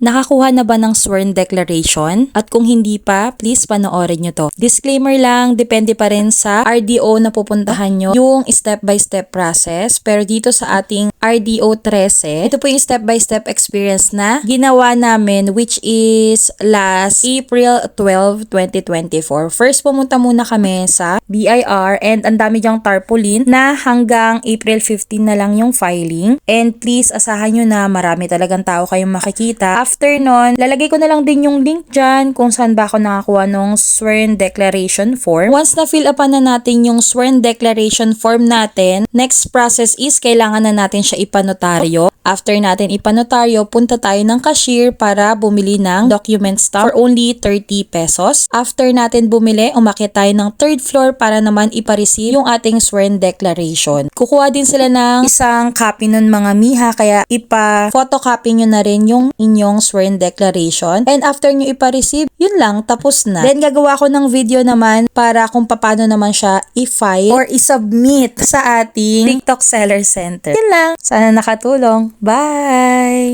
Nakakuha na ba ng sworn declaration? At kung hindi pa, please panoorin nyo to. Disclaimer lang, depende pa rin sa RDO na pupuntahan nyo yung step-by-step process. Pero dito sa ating RDO 13, ito po yung step-by-step experience na ginawa namin which is last April 12, 2024. First, pumunta muna kami sa BIR and ang dami dyang tarpaulin na hanggang April 15 na lang yung filing. And please, asahan nyo na marami talagang tao kayong makikita. After nun, lalagay ko na lang din yung link dyan kung saan ba ako nakakuha ng sworn declaration form. Once na fill upan na natin yung sworn declaration form natin, next process is kailangan na natin siya ipanotaryo. After natin ipanotaryo, punta tayo ng cashier para bumili ng document stamp for only 30 pesos. After natin bumili, umakit tayo ng third floor para naman ipareceive yung ating sworn declaration. Kukuha din sila ng isang copy nun mga miha, kaya ipa-photocopy nyo na rin yung inyong sworn declaration. And after nyo ipa-receive, yun lang, tapos na. Then gagawa ko ng video naman para kung paano naman siya i-file or i-submit sa ating TikTok Seller Center. Yun lang. Sana nakatulong. Bye!